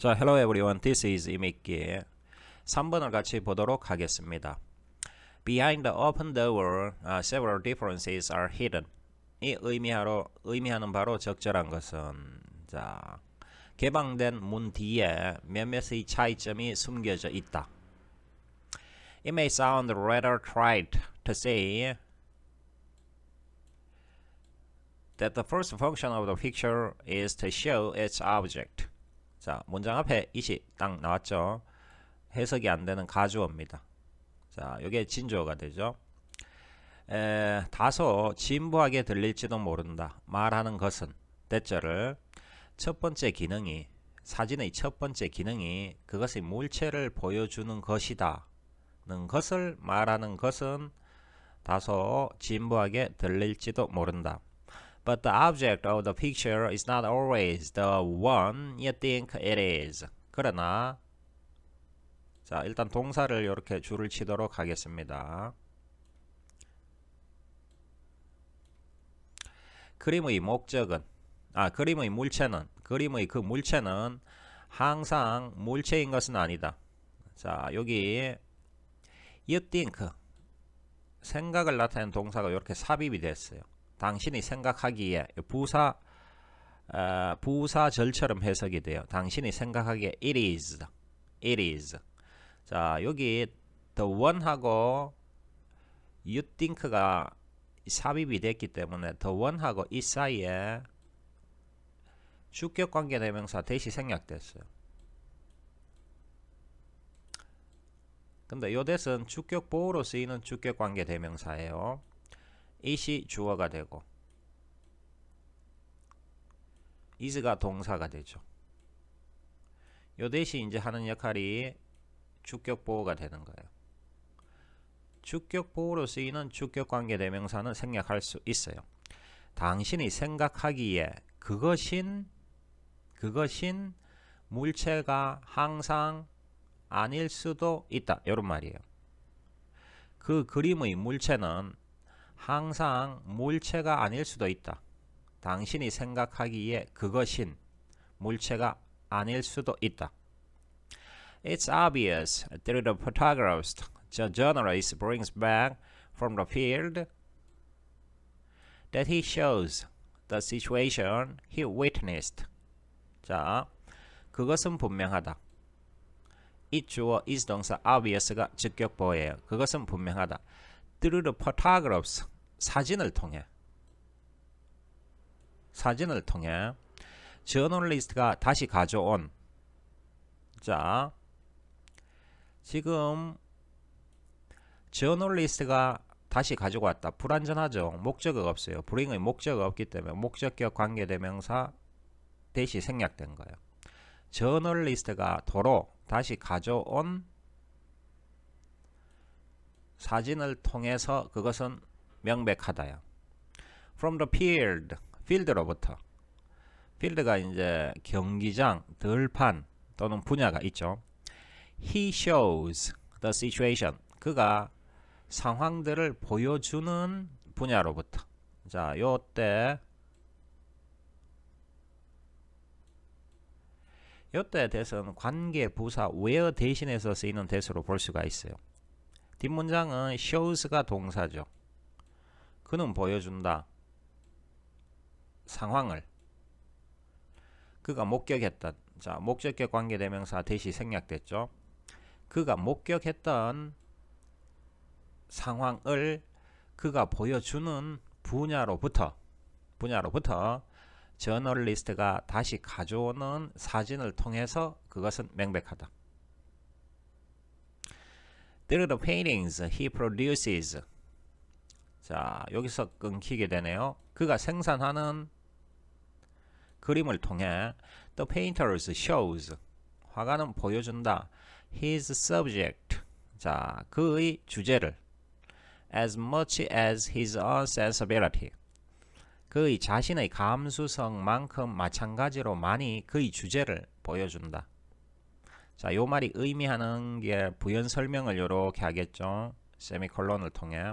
자, hello everyone. This is 이미기. 3번을 같이 보도록 하겠습니다. Behind the open door, uh, several differences are hidden. 이 의미하러 의미하는 바로 적절한 것은 자, 개방된 문 뒤에 몇몇의 차이점이 숨겨져 있다. It may sound rather trite to say that the first function of the picture is to show its object. 자, 문장 앞에 it이 딱 나왔죠. 해석이 안 되는 가주어입니다. 자, 이게 진주어가 되죠. 에, 다소 진부하게 들릴지도 모른다. 말하는 것은 대절을 첫 번째 기능이 사진의 첫 번째 기능이 그것의 물체를 보여주는 것이다. 는 것을 말하는 것은 다소 진부하게 들릴지도 모른다. But the object of the picture is not always the one you think it is. 그러나 자, 일단 동사를 이렇게 줄을 치도록 하겠습니다. 그림의 목적은 아, 그림의 물체는 그림의 그 물체는 항상 물체인 것은 아니다. 자, 여기 you think 생각을 나타내는 동사가 이렇게 삽입이 됐어요. 당신이 생각하기에 부사 어, 부사절처럼 해석이 돼요. 당신이 생각하기에 it is, it is. 자 여기 the one하고 you think가 삽입이 됐기 때문에 the one하고 이 사이에 주격 관계 대명사 대시 생략됐어요. 근데 요 대은 주격 보호로 쓰이는 주격 관계 대명사예요. It이 주어가 되고 is가 동사가 되죠. 요 대시 이제 하는 역할이 주격 보호가 되는 거예요. 주격 보호로 쓰이는 주격 관계 대명사는 생략할 수 있어요. 당신이 생각하기에 그것인 그것인 물체가 항상 아닐 수도 있다. 이런 말이에요. 그 그림의 물체는 항상 물체가 아닐 수도 있다. 당신이 생각하기에 그것인 물체가 아닐 수도 있다. It's obvious through the photographs the journalist brings back from the field that he shows the situation he witnessed. 자, 그것은 분명하다. 이 주어 is 동사 obvious가 직격보예요. 그것은 분명하다. The photographs 사진을 통해 사진을 통해 저널리스트가 다시 가져온 자 지금 저널리스트가 다시 가지고 왔다. 불완전하죠. 목적어가 없어요. 브링의 목적어가 없기 때문에 목적격 관계대명사 대시 생략된 거예요. 저널리스트가 도로 다시 가져온 사진을 통해서 그것은 명백하다요. From the field, field로부터. field가 이제 경기장, 들판 또는 분야가 있죠. He shows the situation. 그가 상황들을 보여주는 분야로부터. 자, 요때 요때 대해서는 관계 부사 where 대신해서 쓰이는 대수로 볼 수가 있어요. 뒷문장은 shows가 동사죠. 그는 보여준다. 상황을. 그가 목격했던. 자, 목적격 관계 대명사 대시 생략됐죠. 그가 목격했던 상황을 그가 보여주는 분야로부터 분야로부터 저널리스트가 다시 가져오는 사진을 통해서 그것은 명백하다. Through the paintings he produces. 자, 여기서 끊기게 되네요. 그가 생산하는 그림을 통해 the painters shows 화가는 보여준다. his subject. 자, 그의 주제를 as much as his own sensibility. 그의 자신의 감수성만큼 마찬가지로 많이 그의 주제를 보여준다. 자, 요 말이 의미하는 게 부연 설명을 이렇게 하겠죠. 세미콜론을 통해.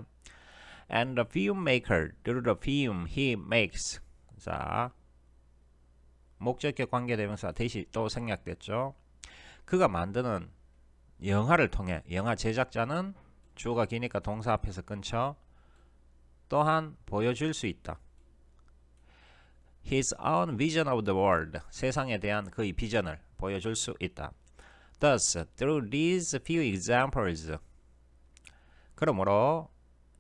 And the filmmaker, through the film he makes. 자, 목적격 관계대명사 대시 또 생략됐죠. 그가 만드는 영화를 통해 영화 제작자는 주어가 기니까 동사 앞에서 끊죠. 또한 보여줄 수 있다. His own vision of the world. 세상에 대한 그의 비전을 보여줄 수 있다. Thus, through these few examples, 그러므로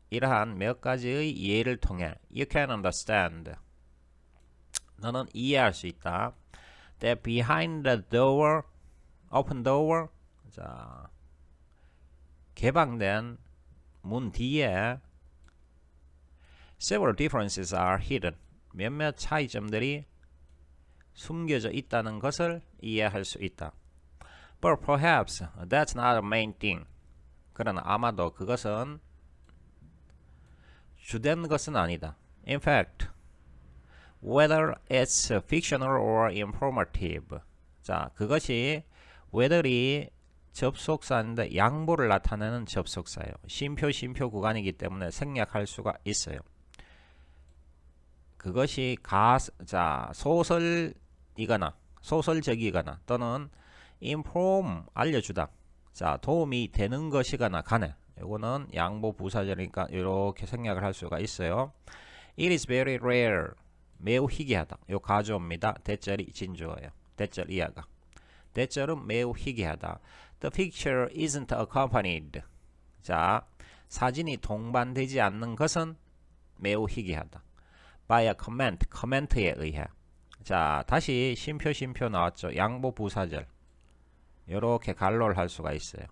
이러한 몇 가지의 예를 통해 you can understand. 너는 이해할 수 있다. That behind the door, open door, 자 개방된 문 뒤에 several differences are hidden. 몇몇 차이점들이 숨겨져 있다는 것을 이해할 수 있다. But perhaps that's not the main thing. 그러나 아마도 그것은 주된 것은 아니다. In fact, whether it's fictional or informative. 자, 그것이 whether이 접속사인데 양보를 나타내는 접속사예요. 심표 심표 구간이기 때문에 생략할 수가 있어요. 그것이 가, 자, 소설이거나 소설적이거나 또는 inform 알려주다. 자, 도움이 되는 것이거나 간에 이거는 양보 부사절이니까 이렇게 생략을 할 수가 있어요. It is very rare. 매우 희귀하다. 요 가져옵니다. 대절이 진주어예요. 대절 이하가. 대절은 매우 희귀하다. The picture isn't accompanied. 자, 사진이 동반되지 않는 것은 매우 희귀하다. by a comment, 커멘트에 의해. 자, 다시 심표 심표 나왔죠. 양보 부사절. 이렇게 갈로를 할 수가 있어요.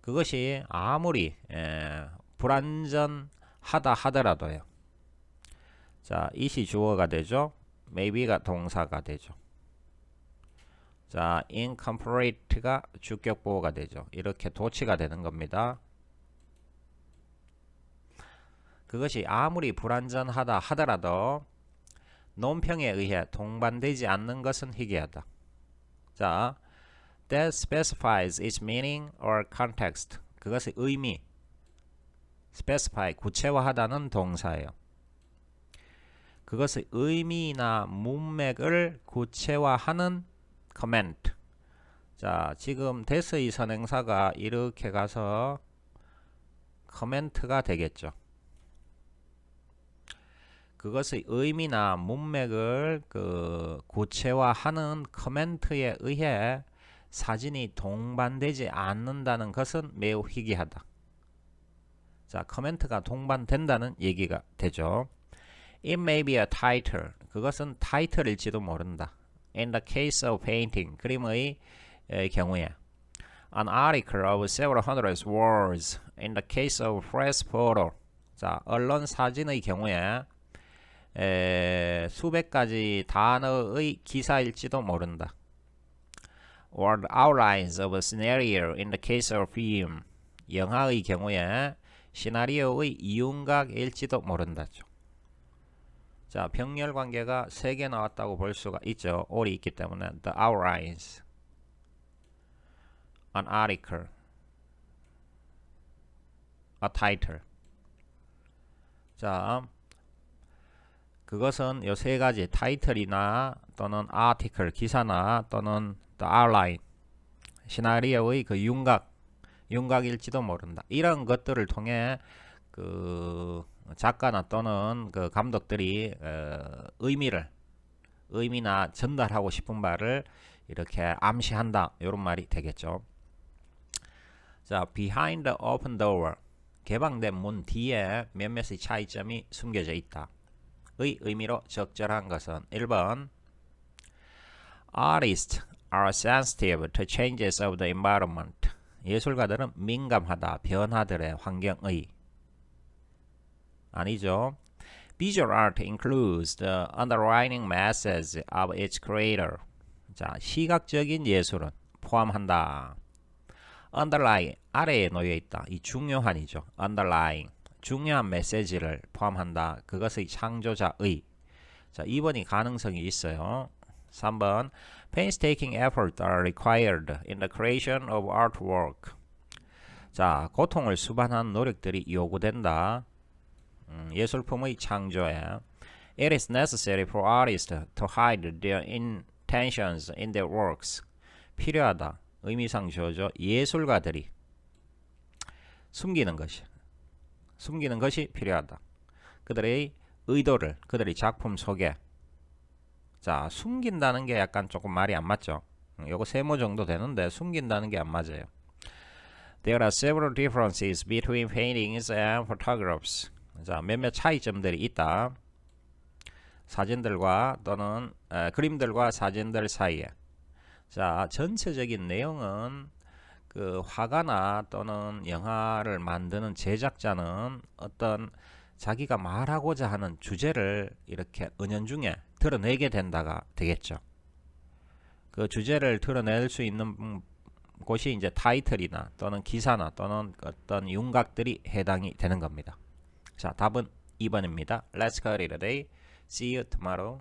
그것이 아무리 에, 불완전하다 하더라도요. 자, 이시 주어가 되죠. maybe가 동사가 되죠. 자, incomplete가 주격 보호가 되죠. 이렇게 도치가 되는 겁니다. 그것이 아무리 불완전하다 하더라도 논평에 의해 동반되지 않는 것은 희귀하다. 자, that specifies its meaning or context. 그것의 의미, specify, 구체화하다는 동사예요. 그것의 의미나 문맥을 구체화하는 comment. 자, 지금 대스의 선행사가 이렇게 가서 커멘트가 되겠죠. 그것의 의미나 문맥을 그 구체화하는 커멘트에 의해 사진이 동반되지 않는다는 것은 매우 희귀하다. 자, 커멘트가 동반된다는 얘기가 되죠. It may be a title. 그것은 타이틀일지도 모른다. In the case of painting, 그림의 에, 경우에 An article of several hundred words. In the case of press photo. 자, 언론 사진의 경우에 에, 수백 가지 단어의 기사일지도 모른다. Or the outlines of a scenario in the case of film. 영화의 경우에 시나리오의 이윤각일지도 모른다죠. 자, 병렬 관계가 세개 나왔다고 볼 수가 있죠. 올이 있기 때문에 the outlines, an article, a title. 자, 그것은 요 세 가지 타이틀이나 또는 아티클 기사나 또는 outline 시나리오의 그 윤곽 윤곽일지도 모른다. 이런 것들을 통해 그 작가나 또는 그 감독들이 어, 의미를 의미나 전달하고 싶은 바를 이렇게 암시한다. 이런 말이 되겠죠. 자, behind the open door 개방된 문 뒤에 몇몇의 차이점이 숨겨져 있다. 의 의미로 적절한 것은 1번 Artists are sensitive to changes of the environment. 예술가들은 민감하다 변화들의 환경의 아니죠. Visual art includes the underlying message of its creator. 자, 시각적인 예술은 포함한다. underlying 아래에 놓여 있다. 이 중요한이죠. underlying 중요한 메시지를 포함한다. 그것의 창조자의. 자, 2번이 가능성이 있어요. 3번 painstaking effort are required in the creation of artwork. 자, 고통을 수반한 노력들이 요구된다. 음, 예술품의 창조에 It is necessary for artists to hide their intentions in their works. 필요하다. 의미상 주어져 예술가들이 숨기는 것이 숨기는 것이 필요하다. 그들의 의도를 그들의 작품 속에 자 숨긴다는 게 약간 조금 말이 안 맞죠. 음, 요거 세모 정도 되는데 숨긴다는 게 안 맞아요. There are several differences between paintings and photographs. 자 몇몇 차이점들이 있다. 사진들과 또는 에, 그림들과 사진들 사이에. 자 전체적인 내용은 그 화가나 또는 영화를 만드는 제작자는 어떤 자기가 말하고자 하는 주제를 이렇게 은연중에 드러내게 된다가 되겠죠. 그 주제를 드러낼 수 있는 음, 곳이 이제 타이틀이나 또는 기사나 또는 어떤 윤곽들이 해당이 되는 겁니다. 자, 답은 2번입니다. Let's call it a day. See you tomorrow.